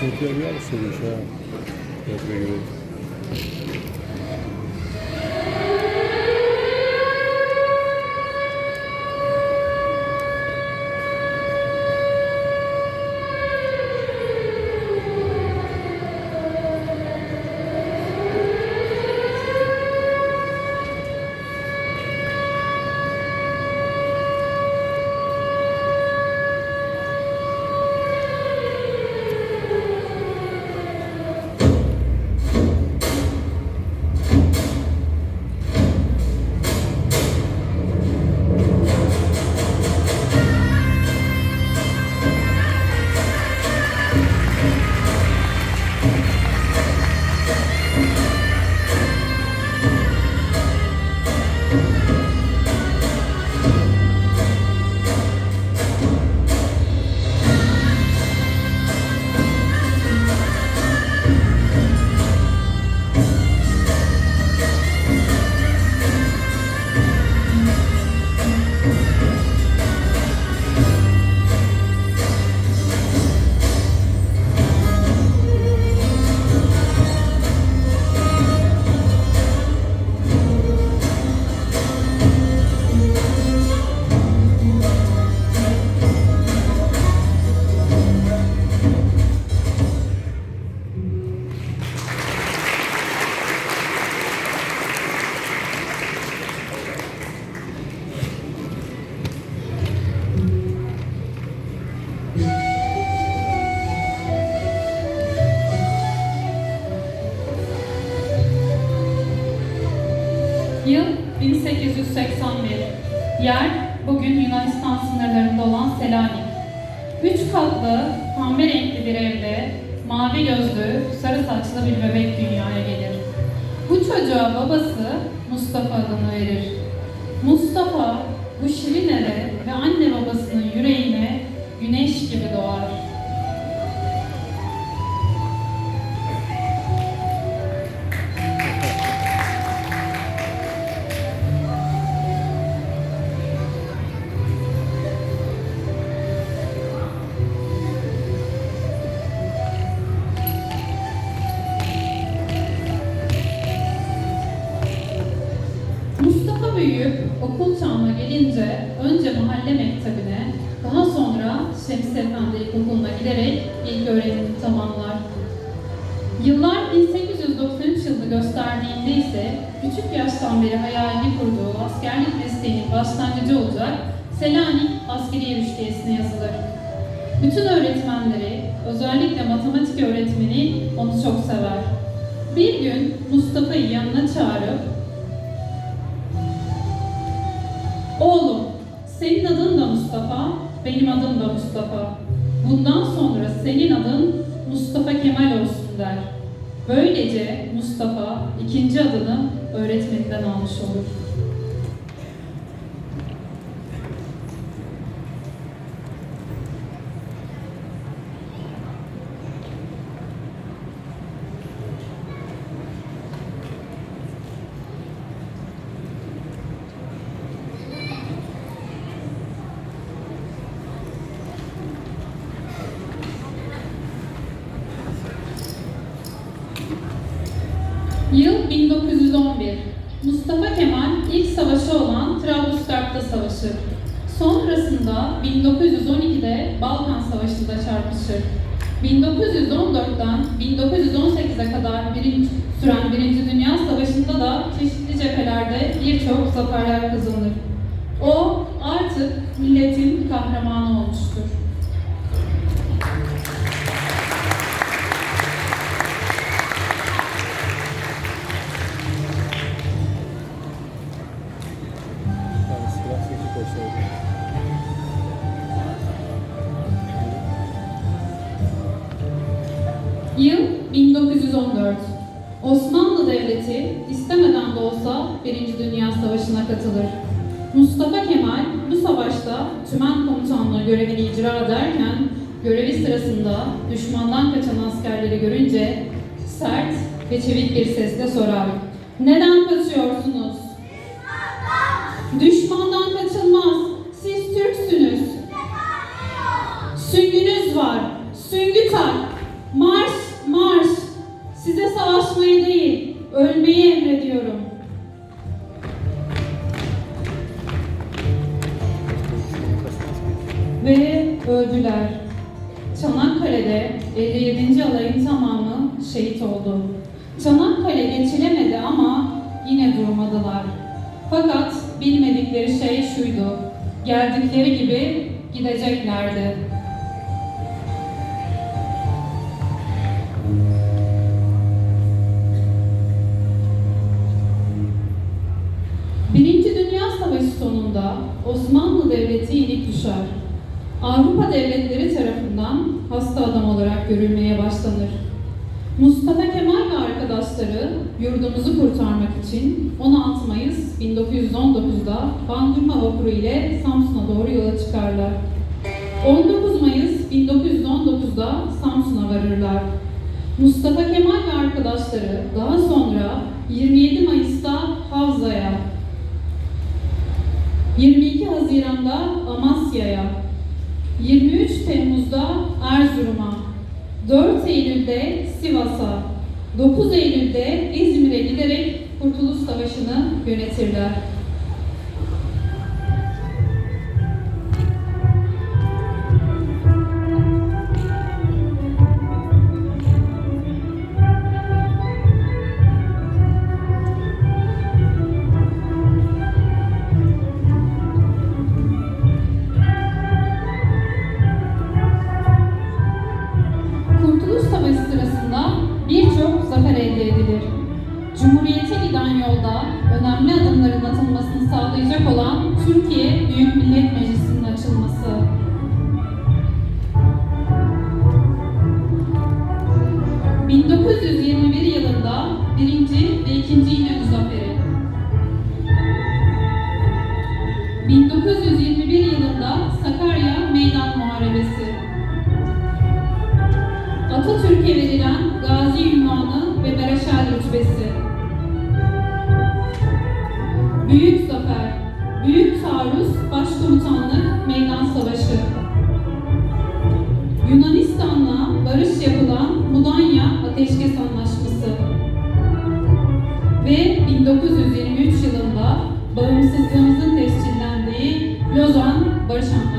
Türkiye bir yer sürmüş ha. Metro gibi. Yıl 1881. Yer bugün Yunanistan sınırlarında olan Selanik. Üç katlı, pembe renkli bir evde mavi gözlü, sarı saçlı bir bebek dünyaya gelir. Bu çocuğa babası Mustafa adını verir. Mustafa bu şirinere ve anne babasının yüreğine güneş gibi doğar. Büyüyüp okul çağına gelince önce mahalle mektebine, daha sonra Şems Efendi İlkokulu'na giderek ilk öğrenimini tamamlar. Yıllar 1893 yılını gösterdiğinde ise küçük yaştan beri hayalini kurduğu askerlik mesleğinin başlangıcı olacak Selanik Askeri Rüştiyesi'ne yazılır. Bütün öğretmenleri, özellikle matematik öğretmeni onu çok sever. Bir gün Mustafa'yı yanına çağırıp Oğlum, senin adın da Mustafa, benim adım da Mustafa. Bundan sonra senin adın Mustafa Kemal olsun der. Böylece Mustafa ikinci adını öğretmeninden almış olur. Yıl 1911. Mustafa Kemal ilk savaşı olan Trablusgarp'ta savaşır. Sonrasında 1912'de Balkan Savaşı'nda çarpışır. 1914'ten 1918'e kadar birinci, süren Birinci Dünya Savaşı'nda da çeşitli cephelerde birçok zaferler kazanır. O artık milletin kahramanı olmuştur. Yıl 1914. Osmanlı Devleti istemeden de olsa Birinci Dünya Savaşı'na katılır. Mustafa Kemal bu savaşta tümen komutanlığı görevini icra ederken görevi sırasında düşmandan kaçan askerleri görünce sert ve çevik bir sesle sorar. Neden kaçıyorsunuz? Düşmandan ediyorum. Ve öldüler. Çanakkale'de 57. alayın tamamı şehit oldu. Çanakkale geçilemedi ama yine durmadılar. Fakat bilmedikleri şey şuydu. Geldikleri gibi gideceklerdi. Avrupa devletleri tarafından hasta adam olarak görülmeye başlanır. Mustafa Kemal ve arkadaşları yurdumuzu kurtarmak için 16 Mayıs 1919'da Bandırma vapuru ile Samsun'a doğru yola çıkarlar. 19 Mayıs 1919'da Samsun'a varırlar. Mustafa Kemal ve arkadaşları daha sonra 27 4 Eylül'de Sivas'a, 9 Eylül'de İzmir'e giderek Kurtuluş Savaşı'nı yönetirler. Cumhuriyete giden yolda önemli adımların atılmasını sağlayacak olan Türkiye Büyük Millet Meclisi'nin açılması. ...1921 yılında birinci ve ikinci İnönü Zaferi. 1921 yılında Büyük Zafer, Büyük Taarruz Başkomutanlık Meydan Savaşı. Yunanistan'la barış yapılan Mudanya Ateşkes Anlaşması. Ve 1923 yılında bağımsızlığımızın tescillendiği Lozan Barış Anlaşması.